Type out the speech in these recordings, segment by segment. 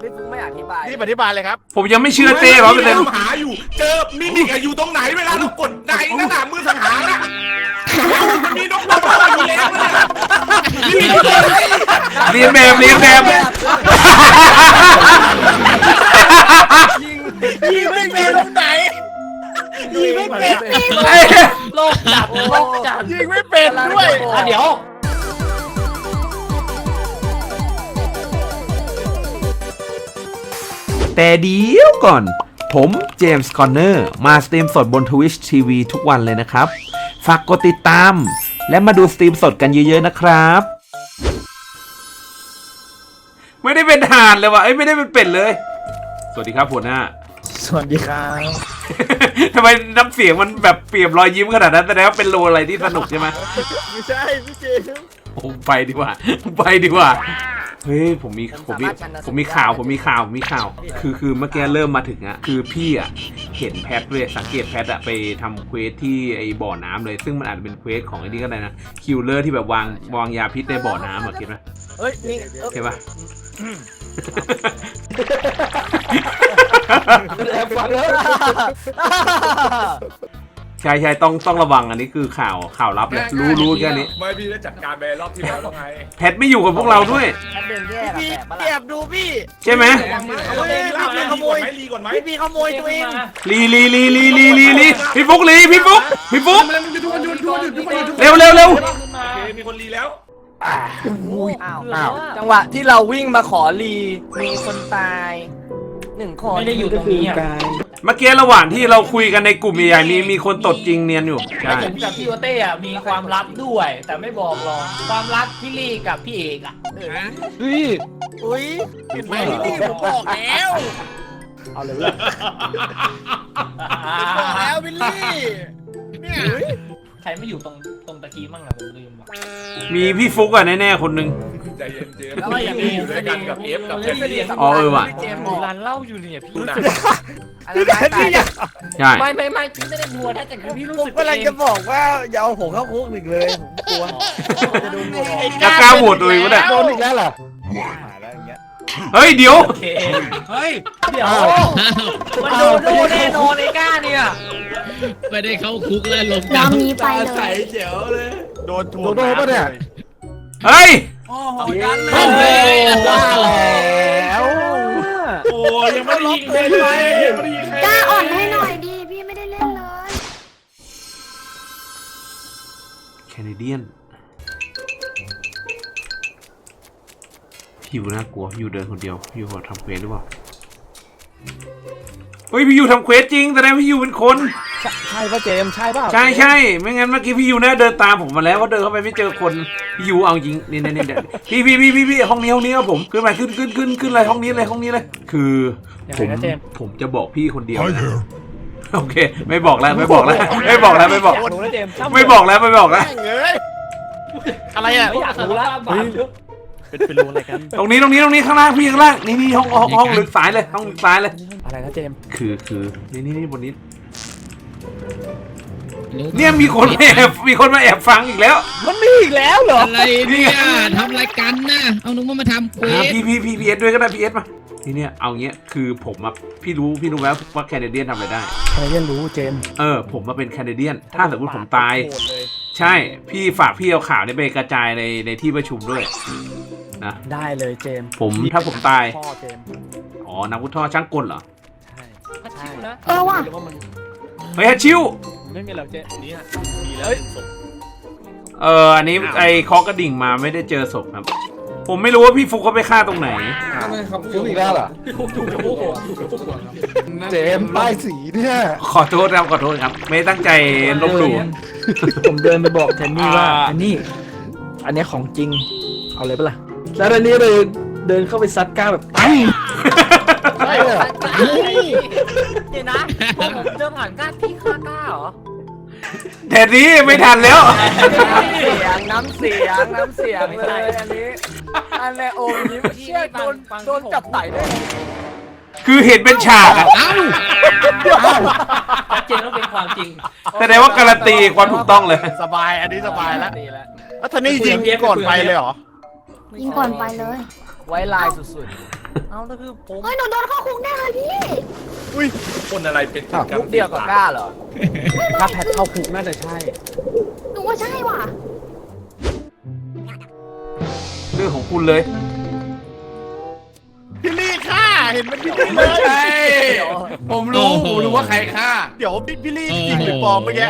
พี่ฟุ๊กไม่อธิบายนี่อธิบายเลยครับ ผมยังไม่เชื่อเต้ร้อยเปอร์เซ็นต์หาอยู่ เจอมิมิกอะอยู่ตรงไหนเวลาเรากดไหนนั่นน่ะมือสังหารอะมันมีนกตัวอยู่แล้วนะนี่มีตัวอะไรเรียนแบบเรียนแบบยิงไม่เป็นตรงไหนยิงไม่เป็นเอ้ยโลกจัดโลกจัดยิงไม่เป็นด้วยอะเดี๋ยว แต่เดี๋ยวก่อน ผมเจมส์คอนเนอร์มาสตรีมสดบน Twitch TV ทุกวันเลยนะครับ ฝากกดติดตาม และมาดูสตรีมสดกันเยอะๆนะครับ ไม่ได้เป็นทหารเลยว่ะเอ้ยไม่ได้เป็นเป็ดเลย สวัสดีครับหัวหน้า สวัสดีครับ ทำไมน้ำเสียงมันแบบเปรียบรอยยิ้มขนาดนั้นแสดงว่าเป็นโลอะไรที่สนุกใช่ไหม ไม่ใช่พี่เจมส์ ผมไปดีกว่าผมไปดีกว่า เฮ้ยผมมีผมมีผมมีข่าวผมมีข่าวผมมีข่าว คือคือเมื่อกี้เริ่มมาถึงอะคือพี่อะเห็นแพทเลยสังเกตแพทอะไปทำเควสที่ไอ้บ่อน้ำเลย ซึ่งมันอาจจะเป็นเควสของไอ้นี่ก็ได้นะคิวเลอร์ที่แบบวางวางยาพิษในบ่อน้ำอะเก็ตไหมเฮ้ยนี่เออเห็นปะแอบฟังแล้ว ใช่ใช่ต้องต้องระวังอันนี้คือข่าวข่าวลับเลยรู้รู้แค่นี้ไม่พี่ได้จัดการไปรอบที่แล้วไงแพทไม่อยู่กับพวกเราด้วยถ้าเดินแยกอะพี่แสบปะแอล่ะบดูพี่ใช่ไหมเอาเลยรีบขโมยรีก่อนไหมพี่พี่ขโมยตัวเองลีลีลีลีลีลีลีพี่ฟุกลีพี่ฟุกพี่ฟุกเร็วเร็วเร็วมีคนรีแล้วอ้าวอ้าวจังหวะที่เราวิ่งมาขอรีมีคนตายหนึ่งคนไม่ได้อยู่ตรงนี้อะ เมื่อกี้ระหว่างที่เราคุยกันในกลุ่มใหญ่ๆมีมีคนตดจริงเนียนอยู่แต่ใช่ผมกับพี่โอเต้อะมีความลับด้วย แต่ไม่บอกหรอกความลับพี่ลี่กับพี่เอกอะเฮ้ยอุ้ยเห็นไหมพี่ผมบอกแล้วเอาเลยบอกแล้ววิลลี่เนี่ยใครไม่อยู่ตรงตรงตะกี้มั่งอะผมลืมว่ะมีพี่ฟุกอะแน่ๆคนหนึ่ง ใจเย็นเจมส์แล้วอย่างนี้ อยู่ด้วยกันกับเอฟกับแอฟเรียนอ๋อเออว่ะ พี่เจมส์บอกร้านเหล้าอยู่เนี่ยพี่ดูนะอะไรนะตายใช่ไม่ไม่ไม่พี่ไม่ได้กลัวนะแต่คือพี่รู้ผมสึกกำลังจะบอกว่าอย่าเอาผมเข้าคุกอีกเลยผมกลัวจะโดนโดนจะกล้าโหวตตัวเองวะเนี่ยโดนอีกแล้วเหรอหายแล้วอย่างเงี้ยเฮ้ยเดี๋ยวโอเคเฮ้ยเดี๋ยวมันโดนโดนแน่นอนไอ้ก้าเนี่ยไม่ได้เข้าคุกแล้วลงรอบนี้ไปเลยเจ๋วเลย โดนทวงโดนปะเนี่ย เฮ้ย โอ้โหกันเลโอ้ยโหว่าแล้วโอ้ยังไม่ได้ยิงใครเลยยังไม่ได้ยิงใครกล้าอ่อนให้หน่อยดิพี่ไม่ได้เล่นเลยแคนาเดียนพี่อยู่น่ากลัวพี่อยู่เดินคนเดียวพี่อยู่ทำเควสหรือเปล่าเฮ้ยพี่อยู่ทำเควสจริงแสดงว่าพี่อยู่เป็นคน ใช่ป่ะเจมส์ใช่ป่ะใช่ใช่ไม่งั้นเมื่อกี้พี่ยูน่าเดินตามผมมาแล้วเขาเดินเข้าไปไม่เจอคนพี่ยูเอาจริงนี่นี่นี่เดี๋ยวพี่พี่พี่พี่พี่ห้องนี้ห้องนี้ครับผมขึ้นมาขึ้นขึ้นขึ้นขึ้นเลยห้องนี้เลยห้องนี้เลยคือผมผมจะบอกพี่คนเดียวนะโอเค ไม่บอกแล้วไม่บอกแล้วไม่บอกแล้วไม่บอกรู้นะเจมส์ไม่บอกแล้วไม่บอกแล้วแม่งเอ้ยอะไรอะไม่อยากรู้ละบาปเป็นเป็นรู้อะไรกัน ตรงนี้ตรงนี้ตรงนี้ข้างล่างพี่ข้างล่างนี่นี่ห้องห้องห้องลึกซ้ายเลยห้องลึกซ้ายเลย อะไรนะเจมส์คือคือนี่นี่นี่บนนี้ เนี่ยมีคนมาแอบมีคนมาแอบฟังอีกแล้ว มันมีอีกแล้วเหรออะไรเนี่ยทำอะไรกันนะเอานุ้งมาทำเควอ่าสพี่พี่พี่พีเอสด้วยก็ได้พีเอสมาทีเนี้ยเอาเงี้ยคือผมอะพี่รู้พี่รู้แล้วว่าแคนาเดียนทำอะไรได้ใครเรียนรู้เจมส์เออผมมาเป็นแคนาเดียน ถ้าสมมติผมตาย ใช่พี่ฝากพี่เอาข่าวนี้ไปกระจายในในที่ประชุมด้วยนะได้เลยเจมส์ผมถ้าผมตายพ่อเจมส์อ๋อนักวุฒท่อช่างกลเหรอใช่มาชิวนะเออว่ะหรือว่ามัน เฮ้ยฮัชชิวไม่มีแล้วเจมส์นี่มีแล้วศพเอออันนี้ไอ้เคอกระดิ่งมาไม่ได้เจอศพครับ ผมไม่รู้ว่าพี่ฟุกเขาไปฆ่าตรงไหนคุกอีกแล้วเหรอเจมส์ป้ายสีเนี่ยขอโทษครับขอโทษครับ ไม่ตั้งใจลบหลู่ ผมเดินไปบอกเทนนี่ว่าอ่า อันนี้ อันนี้ของจริง เอาเลยปะล่ะ แล้วอันนี้เลยเดินเข้าไปซัดก้าแบบตั้งใช่เหรอเดี๋ยว นะพอผมเดินผ่านก้าพี่ฆ่าก้าเหรอแทนนี้ไม่ทันแล้วน้ำเสียงน้ำเสียงน้ำเสียงเลยอันนี้ อันนี้โอมยิ้มเชี่ยโดนโดนจับไต่ด้วยคือเห็นเป็นฉากอะเอ้าชัดเจนว่าเป็นความจริงแสดงว่าการันตีความถูกต้องเลย สบายอันนี้สบายแล้วดีแล้วแล้วท่านี่ยิงก่อนไปเลยเหรอยิงก่อนไปเลย ไว้ลายสุดๆ เอาแล้วคือผมเฮ้ยหนูโดนเข้าคุกแน่เลยพี่คนอะไรเป็นลูกเดียวกับกล้าเหรอ ถ้าแพทเข้าคุกน่าจะใช่ หนูว่าใช่ว่ะเรื่องของคุณเลย พี่ลี่ฆ่าเห็นมันพี่ลี่เลไม่ย ใช่ ผมรู้ ผมรู้ว่าใครฆ่าเดี๋ยวพี่พี่ลี่จริงหรือปลอมเมื่อกี้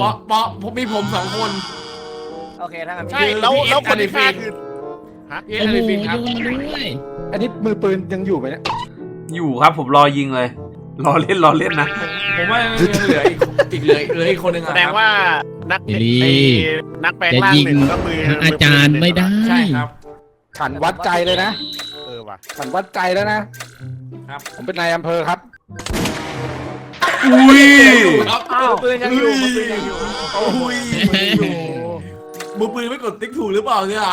เปาะเปาะผมมีผมสองคน โอเคถ้างั้นใช่แล้วแล้วคนที่ฆ่าคือ เอ็นโอ้อโหลิฟินครับ โดนด้วยอันนี้มือปืนยังอยู่ไหมเนี่ยอยู่ครับผมรอยิงเลย รอเล่นรอเล่นนะ ผมว่ายังเหลืออีกอีกเหลือเหลืออีกคนหนึ่งแสอะดงว่านักพี่ลี่ไอ้นักแปลงร่างหนึ่งก็มือพระอาจารย์ไม่ได้ใช่ครับ ขันวัดใจเลยนะเออว่ะขันวัดใจแล้วนะครับ ผมเป็นนายอำเภอครับ อุ้ยครับอ้าวปืนยังอยู่มือปืนยังอยู่โอ้ยมือปืนไม่กดติ๊กถูกหรือเปล่าเนี่ย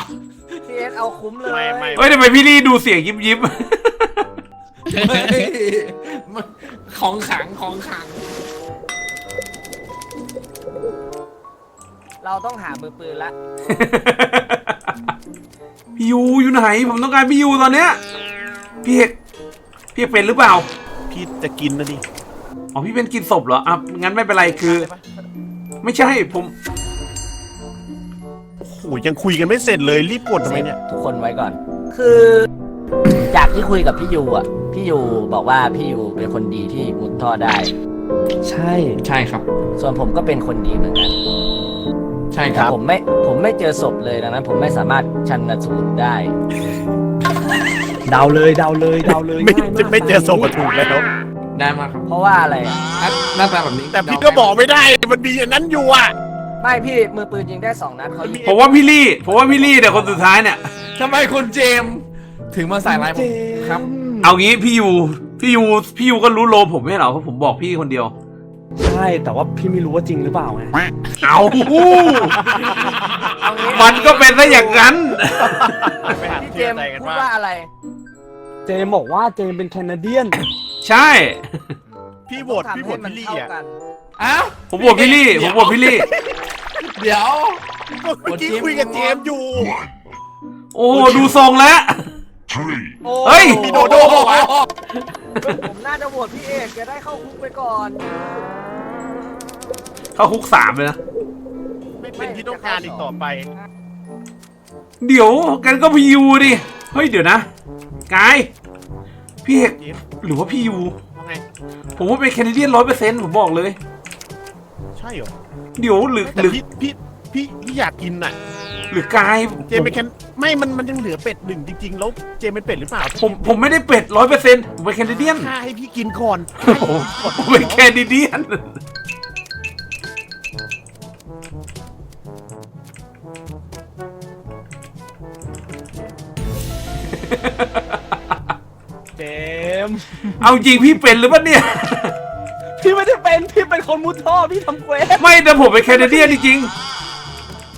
พีเอสเอาคุ้มเลยไม่ไม่ เฮ้ยทำไมพี่ลี่ดูเสียงยิบยิบเฮ้ยมันของขังของขังเราต้องหามือปืนละพี่ยูอยู่ไหน ผมต้องการพี่ยูตอนเนี้ยพี่เอกพี่เอกเป็นหรือเปล่าพี่จะกินนะดิอ๋อพี่เป็นกินศพเหรออะงั้นไม่เป็นไรคือ ไม่ใช่ผม โอ้โหยังคุยกันไม่เสร็จเลยรีบกดทำไมเนี่ย ทุกคนไว้ก่อน คือ จากที่คุยกับพี่ยูอะ พี่ยูบอกว่าพี่ยูเป็นคนดีที่มุดท่อได้ ใช่ ใช่ครับ ส่วนผมก็เป็นคนดีเหมือนกันใช่คแต่รับ ผมไม่ผมไม่เจอศพเลยดังนั้น ผมไม่สามารถชันสูตรได้ เดาเลยเดาเลยเดาเลยไม่ง่ายากจะไม่เจอศพมาถูกแล้ว ได้มาครับเพราะว่าอะไรอะอะหน้าตาแบบนี้แต่พี่ก็บอกไม่ได้ มันมีอันนั้นอยู่อะ ไม่พี่มือปืนยิงได้สองนัดเขายิงผมว่าพี่ลี่ผมว่าพี่ลี่เนี่ยคนสุดท้ายเนี่ย ทำไมคุณเจมส์ถึงมาใส่ร้ายผมครับ เอางี้พี่ยูพี่ยูพี่ยูก็รู้โลผมไม่ใช่เหรอเพราะผมบอกพี่คนเดียว ใช่ แต่ว่าพี่ไม่รู้ว่าจริงหรือเปล่าไงเอาเอางี้มันก็เป็นซะอย่างนั้นไปหาพี่เจเทียมส์ใจกันพูดว่าว่าอะไร เจมบอกว่าเจมเป็นแคนาเดียน ใช่ พี่โหวตต้องพี่ทำโหวให้ตมันพี่ลี่เท่าอะกันอ้าวผมบอกพี่ลี่ ผมบอกพี่ลี่ เดี๋ยวก็เมื่อกี้คุยกับเจมส์อยู่ โอ้ดูทรงแล้วโอ้เฮ้ยพี่โดโดวะ ผมน่าจะโหวตพี่เอกจะได้เข้าคุกไปก่อนเข้าคุกสามเลยนะ ไม่เป็นที่ต้องการอีกต่อไป เดี๋ยวกันก็พี่ยูดิ เฮ้ยเดี๋ยวนะ กาย พี่เอกหรือว่าพี่ยูว่าไง ผมว่าเป็นแคนาเดียนร้อยเปอร์เซ็นต์ผมบอกเลย ใช่เหรอเดี๋ยวหรือแต่หรือพี่พี่พี่พี่อยากกินอะ หรือกายเจมส์เป็นแคนไม่มันมันยังเหลือเป็ดหนึ่งจริงๆ แล้วเจมส์เป็นเป็ดหรือเปล่าผมผมไม่ได้เป็ดร้อยเปอร์เซ็นต์ผมเป็นแคนาเดียนฆ่าให้พี่กินก่อนผมผมเป็นแคนาเดียนเจมเอาจริงพี่เป็นหรือเปล่าเนี่ย พี่ไม่ได้เป็นพี่เป็นคนมุดท่อพี่ทำเควสไม่แต่ผมเป็นแคนาเดียนจริง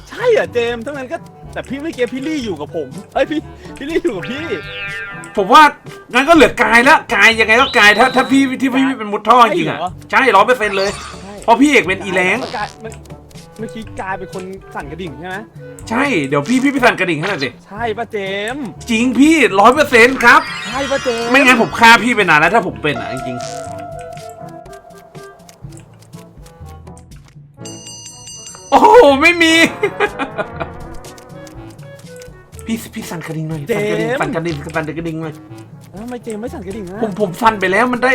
ใช่เหรอเจมส์ทั้งนั้นก็แต่พี่ไม่เก็บพี่ลี่อยู่กับผมเอ้ยพี่พี่ลี่อยู่กับพี่ๆผมว่างั้นก็เหลือกายแล้วกายยังไงก็กายถ้าถ้าพี่ที่พี่เป็นมุดท่อจริงอะใช่ร้อยเปอร์เซ็นต์เลยเพราะพี่เอกเป็นอีแรงเมื่อกายเมื่อเมื่อกี้กายเป็นคนสั่นกระดิ่งใช่ไหมใช่เดี๋ยวพี่พี่ไปสั่นกระดิ่งให้หน่อยสิใช่ป่ะเจมส์จริงพี่ร้อยเปอร์เซ็นต์ครับ ใช่ป่ะเจมส์ไม่งั้นผมฆ่าพี่ไปนานแล้วถ้าผมเป็นอะจริง ๆโอ้โหไม่มี พี่พี่สั่นกระดิ่งหน่อยสั่นกระดิ่งสั่นกระดิ่งสั่นกระดิ่งหน่อยแล้วทำไมเจมส์ไม่สั่นกระดิ่งนะผมผมสั่นไปแล้วมันได้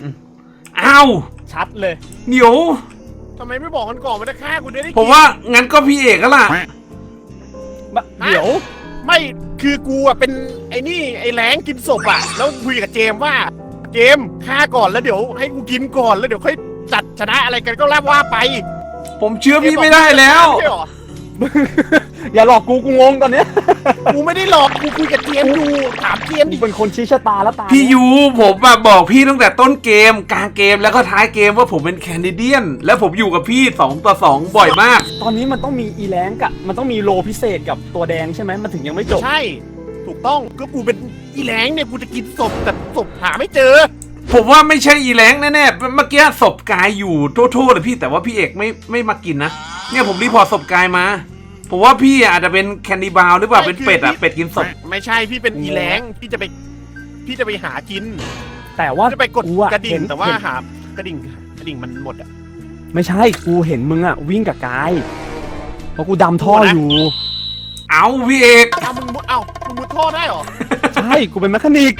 อืมอ้าวชัดเลยเดี๋ยวทำไมไม่บอกกันก่อนมันจะฆ่ากูได้ได้กินผมว่างั้นก็พี่เอกก็ล่ะบะเดี๋ยว ไม่คือกูอะเป็นไอ้นี่ไอ้แรงกินศพอะ แล้วคุยกับเจมส์ว่า เจมส์ฆ่าก่อนแล้วเดี๋ยวให้กูกินก่อนแล้วเดี๋ยวค่อย จัดชนะอะไรกันก็รับว่าไปผมเชื่อพี่ไม่ได้แล้ว ไม่ใช่หรออย่าหลอกกูกูงงตอนเนี้ยกูไม่ได้หลอกกูคุยกับเจมส์อยู่ถามเจมส์กูดิ เป็นคนชี้ชะตาแล้วตาพี่ยูผมอะบอกพี่ตั้งแต่ต้นเกม กลางเกมแล้วก็ท้ายเกมว่าผมเป็นแคนาเดียน และผมอยู่กับพี่2ต่อ2บ่อยมาก ตอนนี้มันต้องมีอีแรงกับมันต้องมีโลพิเศษกับตัวแดงใช่ไหมมันถึงยังไม่จบ ใช่ ถูกต้องก็กูเป็นอีแรงเนี่ยกูจะกินศพแต่ศพหาไม่เจอ ผมว่าไม่ใช่อีแรงแน่ๆ เมื่อกี้ศพกายอยู่โทษๆเลยพี่แต่ว่าพี่เอกไม่ไม่มากินนะ เนี่ยผมรีพอร์ตศพกายมา ผมว่าพี่อะอาจจะเป็นแคนนิบาลหรือเปล่าเป็นเป็ดอะเป็ดกินศพไม่ใช่พี่เป็นอีแรงพี่จะไปพี่จะไปหากินแต่ว่าจะไปกดกูอะกระดิ่เห็งนแต่ว่าเห็นหากระดิ่งกระดิ่งมันหมดอะ ไม่ใช่กูเห็นมึงอะวิ่งกับกายเพราะกูดำท่ออยู่ เอาพี่เอก เอ้ามึงมุดเอ้ามึงมุดท่อได้เหรอใช่กูเป็นแมคานิก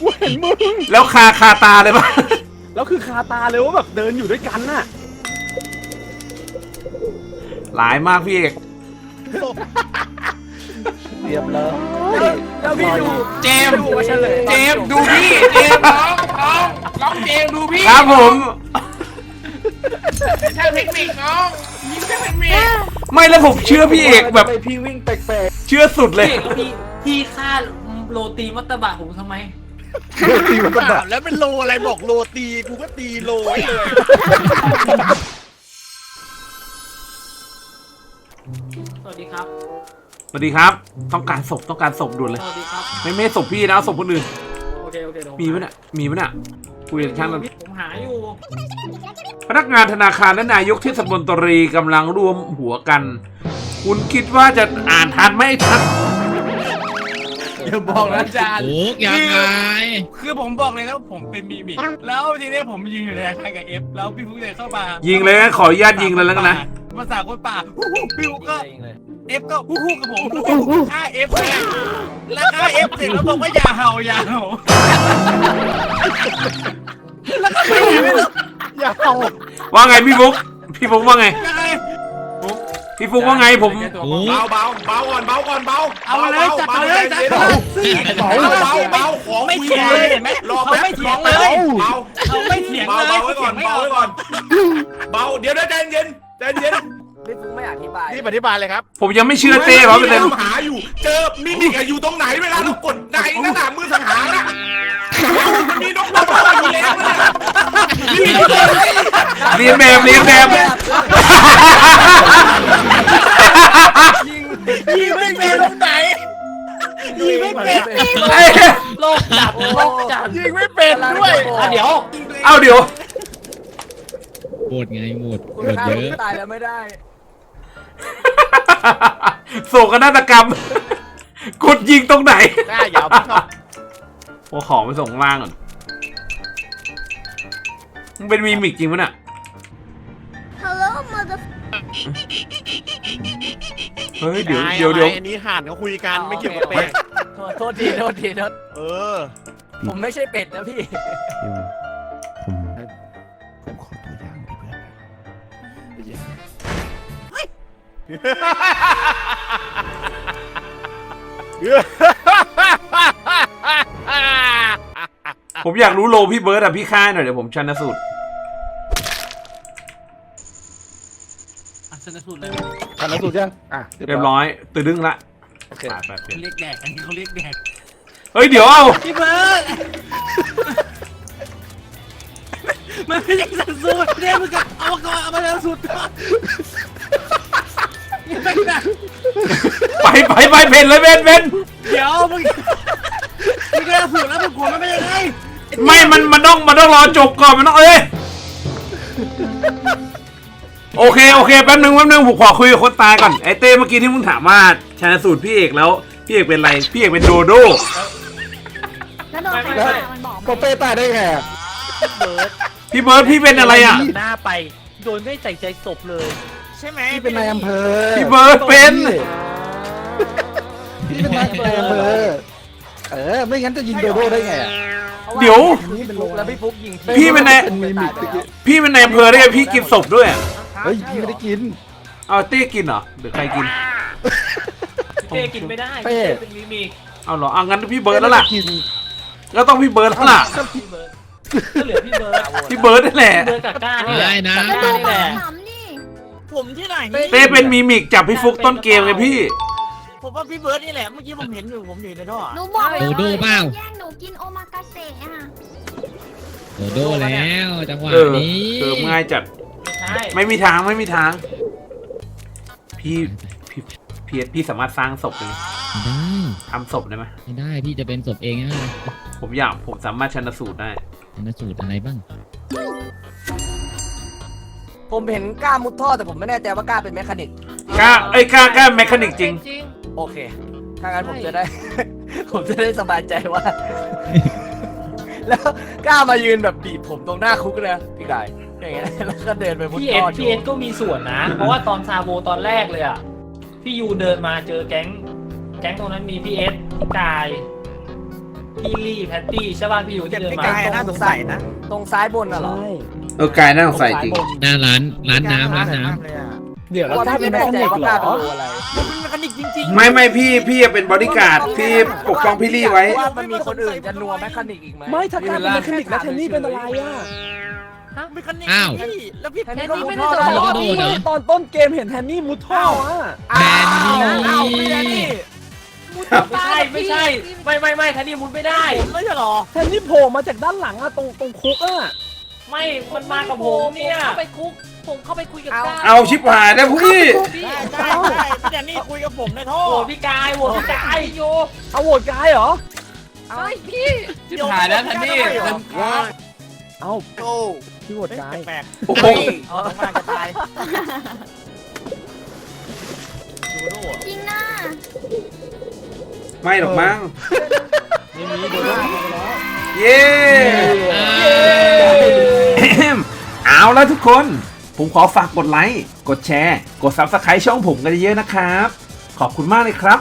กูเห็นมึง แล้วคาคาตาเลยปะแล้วคือคาตาเลยว่าแบบเดินอยู่ด้วยกันน่ะ หลายมากพี่เอกเรียบเลยแล้วพี่ดูเจมส์ดูเฉลยเจมส์ดูพี่เจมส์น้องน้องน้องเจมส์ดูพี่ครับผมใช่เทคนิคน้องนี่ใช่เทคนิคไม่แล้วผมเชื่อพี่เอกแบบทำไมพี่วิ่งแปลกเชื่อสุดเลย พี่เอกพี่พี่ฆ่า โรตีมัตตบะผมทำไมตีมันก็แล้วเป็นโลอะไรบอกโลตีกูก็ตีโลไว้เลยสวัสดีครับ สวัสดีครับ ต้องการศพต้องการศพด่วนเลย สวัสดีครับ ไม่ไม่ศพพี่นะเอาศพคนอื่น โอเค โอเคเดี๋ยวมีปะเนี่ยมีปะเนี่ยคุยกับช่างมันผมหาอยู่ พนักงานธนาคารและนายกเทศมนตรีกำลังรวมหัวกัน คุณคิดว่าจะอ่านทันไหมไอ้ทัน อย่าบอกนะอาจารย์ โอ้ยยังไงคือผมบอกเลยนะผมเป็นมีมิกแล้วทีนี้ผมยืนอยู่ในอาคารกับเอฟแล้วพี่ฟุ๊กเดินเข้ามายิยิงเลยนะขออนุญาตยิงเลยแล้วกันนะ ภาษาคนป่าฮู้ฮู้พี่ฟุ๊กก็เอฟก็ฮู้ฮู้กับผมฆ่าเอฟเลยแล้วฆ่าเอฟเสร็จแล้วบอกว่าอย่าเห่าอย่าเห่าแล้วก็ไม่หนีไปเลยอย่าเอาว่าไงพี่ฟุกพี่ฟุกว่าไงยังไง พี่ฟุกว่าไงผมโอ้เบาเบาเบาก่อนเบาก่อนเบาเอาเลยเบาจัดเบาเลยจัดเลยเบาเบาเบาเบาของไม่เถียงเลยเห็นไหมรอเขาแป๊บไม่เถียงเลเลยยเบาเขาไม่เถียงเบาเลยเบาไว้ก่อนเบาไว้ก่อนเบาเดี๋ยวนะใจเย็นใจเย็นๆพี่ฟุ๊กไม่อธิบายนี่อธิบายเลยครับ ผมยังไม่เชื่อเต้ร้อยเปอร์เซ็นต์หาอยู่ เจอมินิกอะอยู่ตรงไหนเวลาเรากดไหนนั่นน่ะมือสังหารอะมันมีนกตัวอยู่แล้วนะนี่เลย เรียนแบบเรียนแบบยิงไม่เป็นตรงไหนยิงไม่เป็นเอ้ยโลกจัดโลกจัดยิงไม่เป็นด้วยอะเดี๋ยวเอาเดี๋ยวโหดไงโหดกูโหดฆ่าเยพี่อะตายแล้วไม่ได้โศกนาฏกรรมกดยิงตรงไหนหน้ายาวพี่ชอบโอ้ของไปส่งข้างล่างก่อนมันเป็นมีมิกจริงปะเนี่ย ฮ้ยเดี๋ยวนายเดี๋ยวเดี๋ยวอะไรอันนี้ห่านเขาคุยกันไม่เกี่ยวกับเป็ดโทษโทษทีโทษทีโทษเออ ผมไม่ใช่เป็ดนะพี่ผมขอตัวอย่างพี่เพื่อนผมอยากรู้โลพี่เบิร์ดอะพี่ค่ายหน่อยเดี๋ยวผมชันสูตรชนะสุดเลย ทันแล้วสุดยังอะเรียบร้อยตื่นดึงละโอเคไปไปเปลี่ยนเรียกแดกอันนี้เขาเรียกแดกเฮ้ยเดี๋ยวเอาพี่เบิร์ดมันไม่ใช่สันสูตรเนี่ยมึงก็เอาก่อนเอามาแล้วสุดก่อนยังไงนะไปไปไปเพนเลยเพนเพนเดี๋ยวมึงมึงก็สูตรแล้วมึงขวมันไม่ยังไงไม่มันมันต้องมันต้องรอจบก่อนมันต้องเอ้ย โอเคโอเคแป๊บนึงแป๊บนึงผมขอคุยกับคนตายก่อนไอเต้เมื่อกี้ที่มึงถามว่าชันสูตรพี่เอกแล้วพี่เอกเป็นอะไรพี่เอกเป็นโดโดแล้วโดนใครฆ่ามันบอกก็เป้ตายได้ไงอะพี่เบิร์ดพี่เป็นอะไรอะหน้าไป โดยไม่ใส่ใจศพเลย ใช่ไหมพี่เป็นนายอำเภอพี่เบิร์ดเป็นพี่เป็นนายอำเภอเออไม่งั้นจะยิงโดโดได้ไงอะเดี๋ยวพี่ฟุ๊กแล้วพี่ฟุ๊กยิงพี่เป็นไงเป็นมีมิกตายไปแล้วพี่เป็นนายอำเภอได้ไงพี่กินศพด้วยอะ เฮ้ยพี่ไม่ได้กิน เอาเต้กินเหรอหรือใครกินเต้กินไม่ได้เป้เต้เป็นมิมิกเอาเหรอเอางั้นพี่เบิร์ดแล้วล่ะกินก็ต้องพี่เบิร์ดแล้วล่ะ พี่เบิร์ดก็เหลือพี่เบิร์ดพี่เบิร์ดนั่นแหละ พี่เบิร์ดกับก้านี่แหละได้นะ กับก้านี่แหละถามนี่ ผมที่ไหนเต้เป็นมีมิกจับพี่ฟุกต้นเกมไงพี่ ผมว่าพี่เบิร์ดนี่แหละ เมื่อกี้ผมเห็นอยู่ ผมอยู่ในท่อหนูบอกโดโดเปล่า แย่งหนูกินโอมากาเสะอะ โดโดแล้วจังหวะเออนี้เออง่ายจัด ใช่ไม่มีทางไม่มีทาง พี่พี่พี่พี่สามารถสร้างศพเลยได้ทำศพได้ไหมไม่ได้พี่จะเป็นศพเองนะผมอยากผมสามารถชันสูตรได้ชนสูตรอะไรบ้างผผมเห็นกล้ามุดท่อแต่ผมไม่แน่ใจว่ากล้าเป็นแมคานิกกล้าเอ้ยกล้ากล้าแมคานิกจริง โอเค ถ้างั้นผมจะได้ ผมจะได้สบายใจว่า แล้วกล้ามายืนแบบบีบผมตรงหน้าคุกเลยนะพี่กายอย่างเงี้ยแล้วก็เดินไปมุดพี่เอ็ท่ดอพี่เอ็ดก็มีส่วนนะ เพราะว่าตอนซาโบตอนแรกเลยอะพี่ยูเดินมาเจอแก๊ง แก๊งตรงนั้นมีพี่เอ็ดพี่กายพี่ลี่แพตตี้ใช่ป่ะพี่ยูเจ็บที่เดินไกมาลๆน่าสงสัยนะ ตรงซ้ายบนน่ะเหรอเออกายน่าสงสัยจริง หน้าร้านร้านน้ำร้านน้มากเลยอะเดี๋ยวเพแล้วราะว่าถ้าพี่เป็นไม่แมแน่คาใจนิกว่ากเหรล้าอ เป็นตัวอะไรันเป็นเมคานิกจริงๆไม่ไม่พี่พี่เป็นบอดี้การ์ดที่ปกป้องพี่ลี่ไว้ ว่ามันมีคนอื่นจะนัวแมคานิกอีกไหมไม่ถ้ากล้าเป็นแมคานิกแล้วแทนนี่เป็นอะไรอะเมคานิกอ้าว พี่แล้วพี่แทนนี่มุดท่อไม่ได้ได้โดนตอนต้นเกมเห็นแทนนี่มุดท่ออะแทนนี่อ้าวพี่แดนนี่ไม่ใช่ไม่ใช่ ไม่ไม่ไม่ทันนี่มุดไม่ได้ ผมไม่ใช่หรอแทนนี่โผล่มาจากด้านหลังอะตรงตรงคุกอะไม่มันมากับผมเนี่ย เข้าไปคุก ผมเข้าไปคุยกับก้าเอาชิบหายแล้วพี่ได้ได้ได้พี่แดนนี่คุยกับผมในท่อโหวตพี่กายโหวตพี่กายโยเอาโหวตกายเหรอใช่พี่ชิบหายแล้วทันนี่เอาโอ้พี่โหวตกายแปลกโอ้โหๆเอาต้องการจะตายจริงนะไม่หรอกมั้งไม่มีโดนล่าไปแล้วเย้เอาละทุกคน ผมขอฝากกดไลค์ กดแชร์ กด Subscribe ช่องผมกันเยอะๆนะครับ ขอบคุณมากเลยครับ